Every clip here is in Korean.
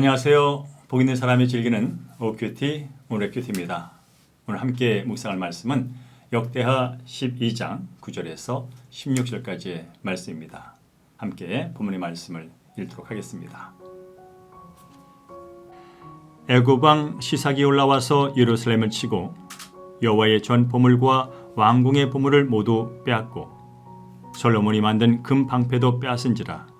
안녕하세요. 복 있는 사람이 즐기는 오큐티 오레큐티입니다. 오늘 함께 묵상할 말씀은 역대하 12장 9절에서 16절까지의 말씀입니다. 함께 본문의 말씀을 읽도록 하겠습니다. 애굽 왕 시삭이 올라와서 예루살렘을 치고 여호와의 전 보물과 왕궁의 보물을 모두 빼앗고 솔로몬이 만든 금 방패도 빼앗은지라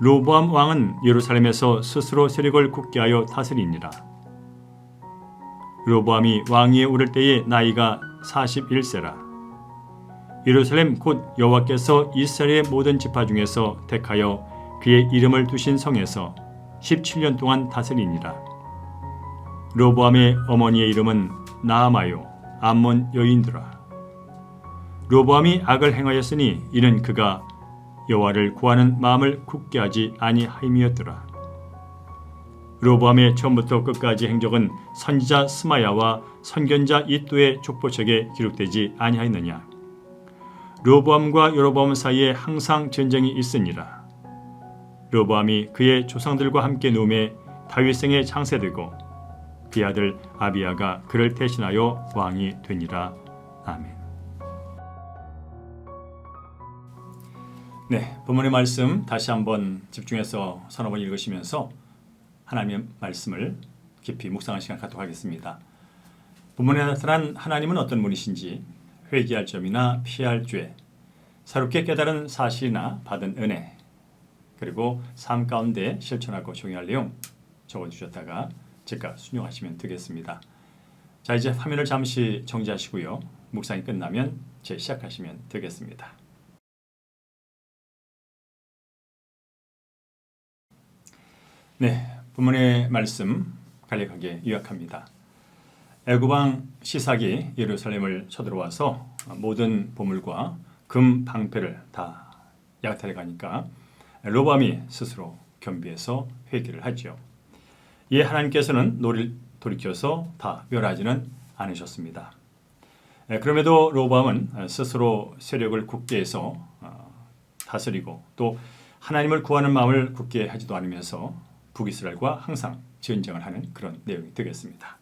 로보암 왕은 예루살렘에서 스스로 세력을 굳게 하여 다스리니라. 로보암이 왕위에 오를 때의 나이가 41세라. 예루살렘 곧 여호와께서 이스라엘의 모든 지파 중에서 택하여 그의 이름을 두신 성에서 17년 동안 다스리니라. 로보암의 어머니의 이름은 나아마요 암몬 여인들아. 로보암이 악을 행하였으니 이는 그가 여호와를 구하는 마음을 굳게 하지 아니하임이었더라. 로보암의 처음부터 끝까지 행적은 선지자 스마야와 선견자 이또의 족보책에 기록되지 아니하였느냐. 로보암과 여로보암 사이에 항상 전쟁이 있으니라. 로보암이 그의 조상들과 함께 누움에 다윗생에 창세되고 그의 아들 아비야가 그를 대신하여 왕이 되니라. 아멘. 네, 본문의 말씀 다시 한번 집중해서 서너 번 읽으시면서 하나님의 말씀을 깊이 묵상하는 시간 갖도록 하겠습니다. 본문에 나타난 하나님은 어떤 분이신지 회개할 점이나 피할 죄, 새롭게 깨달은 사실이나 받은 은혜, 그리고 삶 가운데 실천하고 적용할 내용 적어주셨다가 즉각 순종하시면 되겠습니다. 자 이제 화면을 잠시 정지하시고요. 묵상이 끝나면 재시작하시면 되겠습니다. 네, 본문의 말씀 간략하게 요약합니다. 애굽왕 시삭이 예루살렘을 쳐들어와서 모든 보물과 금 방패를 다 약탈해 가니까 로밤이 스스로 겸비해서 회개를 하지요. 이에 하나님께서는 노를 돌이켜서 다 멸하지는 않으셨습니다. 그럼에도 로밤은 스스로 세력을 굳게 해서 어, 다스리고 또 하나님을 구하는 마음을 굳게 하지도 않으면서 북이스라엘과 항상 전쟁을 하는 그런 내용이 되겠습니다.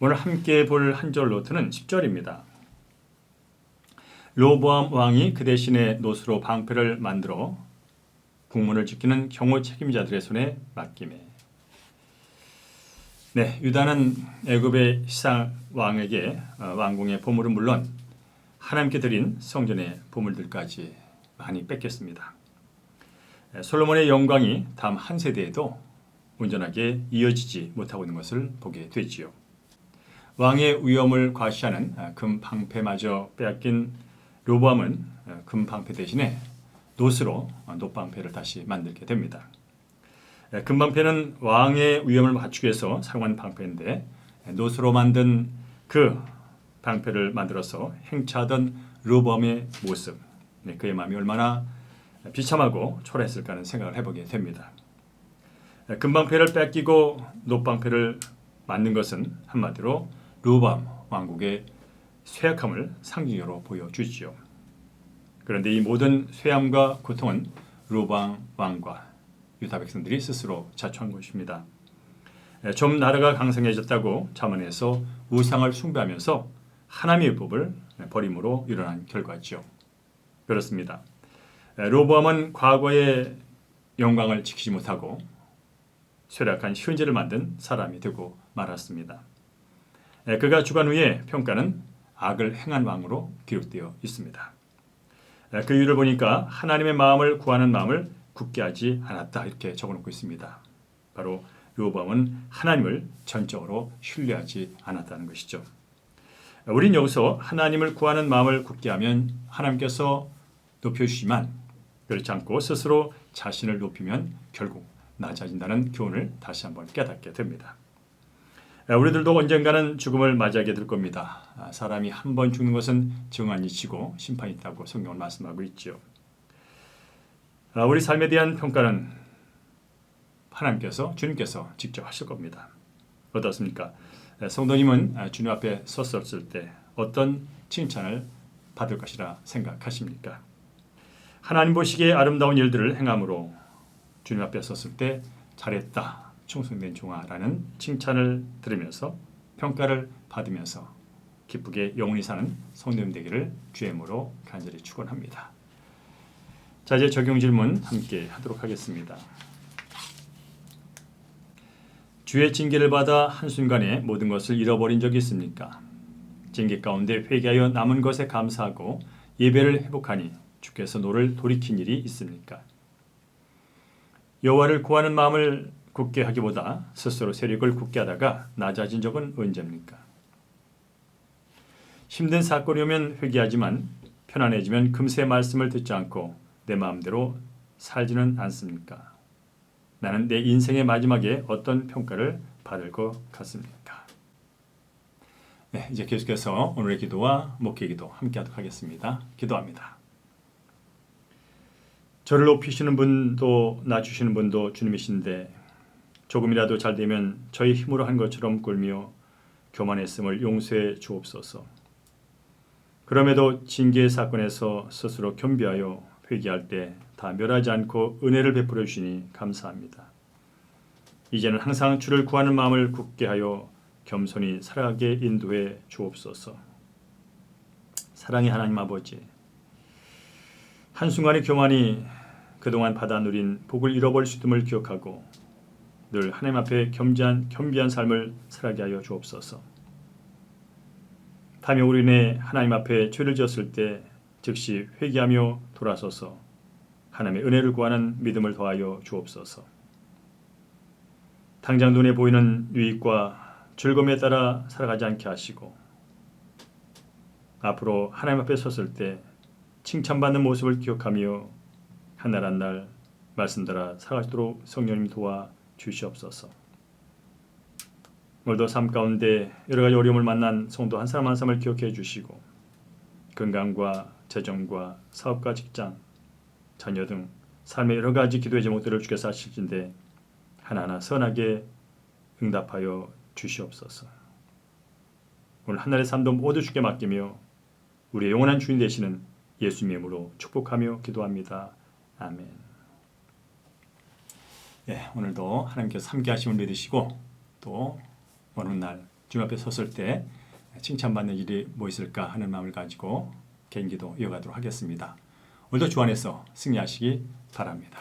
오늘 함께 볼 한 절 노트는 10절입니다. 로보암 왕이 그 대신에 노수로 방패를 만들어 국문을 지키는 경호 책임자들의 손에 맡김에 네, 유다는 애굽의 시상 왕에게 어, 왕궁의 보물은 물론 하나님께 드린 성전의 보물들까지 많이 뺏겼습니다. 솔로몬의 영광이 다음 한 세대에도 온전하게 이어지지 못하고 있는 것을 보게 되지요. 왕의 위엄을 과시하는 아, 금 방패마저 빼앗긴 로보암은 아, 금 방패 대신에 노스로 노방패를 다시 만들게 됩니다. 금방패는 왕의 위엄을 맞추기 위해서 사용한 방패인데 노스로 만든 그 방패를 만들어서 행차하던 로보암의 모습, 네, 그의 마음이 얼마나 비참하고 초라했을까 하는 생각을 해보게 됩니다. 금방패를 뺏기고 노방패를 맞는 것은 한마디로 루밤 왕국의 쇠약함을 상징으로 보여주지요. 그런데 이 모든 쇠함과 고통은 루방 왕과 유다 백성들이 스스로 자초한 것입니다. 좀 나라가 강성해졌다고 자만해서 우상을 숭배하면서 하나님의 법을 버림으로 일어난 결과죠. 그렇습니다. 로보암은 과거의 영광을 지키지 못하고 쇠락한 현재를 만든 사람이 되고 말았습니다. 그가 주관 후에 평가는 악을 행한 왕으로 기록되어 있습니다. 그 이유를 보니까 하나님의 마음을 구하는 마음을 굳게 하지 않았다 이렇게 적어놓고 있습니다. 바로 로보암은 하나님을 전적으로 신뢰하지 않았다는 것이죠. 우린 여기서 하나님을 구하는 마음을 굳게 하면 하나님께서 높여주시만 그렇지 않고 스스로 자신을 높이면 결국 낮아진다는 교훈을 다시 한번 깨닫게 됩니다. 아, 우리들도 언젠가는 죽음을 맞이하게 될 겁니다. 아, 사람이 한 번 죽는 것은 정한이 치고 심판이 있다고 성경은 말씀하고 있죠. 아, 우리 삶에 대한 평가는 하나님께서 주님께서 직접 하실 겁니다. 어떻습니까? 아, 성도님은 아, 주님 앞에 섰었을 때 어떤 칭찬을 받을 것이라 생각하십니까? 하나님 보시기에 아름다운 일들을 행함으로 주님 앞에 섰을 때 잘했다. 충성된 종아라는 칭찬을 들으면서 평가를 받으면서 기쁘게 영원히 사는 성도님 되기를 주의으로 간절히 축원합니다. 자 이제 적용 질문 함께 하도록 하겠습니다. 주의 징계를 받아 한순간에 모든 것을 잃어버린 적이 있습니까? 징계 가운데 회개하여 남은 것에 감사하고 예배를 회복하니 주께서 노를 돌이킨 일이 있습니까? 여호와를 구하는 마음을 굳게 하기보다 스스로 세력을 굳게 하다가 낮아진 적은 언제입니까? 힘든 사건이 오면 회개하지만 편안해지면 금세 말씀을 듣지 않고 내 마음대로 살지는 않습니까? 나는 내 인생의 마지막에 어떤 평가를 받을 것 같습니까? 네, 이제 계속해서 오늘의 기도와 목회 기도 함께 하도록 하겠습니다. 기도합니다. 저를 높이시는 분도 낮추시는 분도 주님이신데 조금이라도 잘 되면 저희 힘으로 한 것처럼 굴며 교만했음을 용서해 주옵소서. 그럼에도 징계 사건에서 스스로 겸비하여 회개할 때 다 멸하지 않고 은혜를 베풀어 주시니 감사합니다. 이제는 항상 주를 구하는 마음을 굳게 하여 겸손히 살아가게 인도해 주옵소서. 사랑의 하나님 아버지, 한순간의 교만이 그동안 받아 누린 복을 잃어버릴 수 있음을 기억하고 늘 하나님 앞에 겸비한 겸비한 삶을 살아게 하여 주옵소서. 다음에 우리 내 하나님 앞에 죄를 지었을 때 즉시 회개하며 돌아서서 하나님의 은혜를 구하는 믿음을 더하여 주옵소서. 당장 눈에 보이는 유익과 즐거움에 따라 살아가지 않게 하시고 앞으로 하나님 앞에 섰을 때 칭찬받는 모습을 기억하며 한 날 한 날 말씀 따라 살아가도록 성령님 도와 주시옵소서. 오늘도 삶 가운데 여러 가지 어려움을 만난 성도 한 사람 한 사람을 기억해 주시고 건강과 재정과 사업과 직장 자녀 등 삶의 여러 가지 기도의 제목들을 주께서 하실진데 하나하나 선하게 응답하여 주시옵소서. 오늘 한날의 삶도 모두 주께 맡기며 우리의 영원한 주인 되시는 예수님의 이름으로 축복하며 기도합니다. 아멘. 예, 오늘도 하나님께서 함께 하심을 믿으시고 또 어느 날 주님 앞에 섰을 때 칭찬받는 일이 뭐 있을까 하는 마음을 가지고 개인기도 이어가도록 하겠습니다. 오늘도 주 안에서 승리하시기 바랍니다.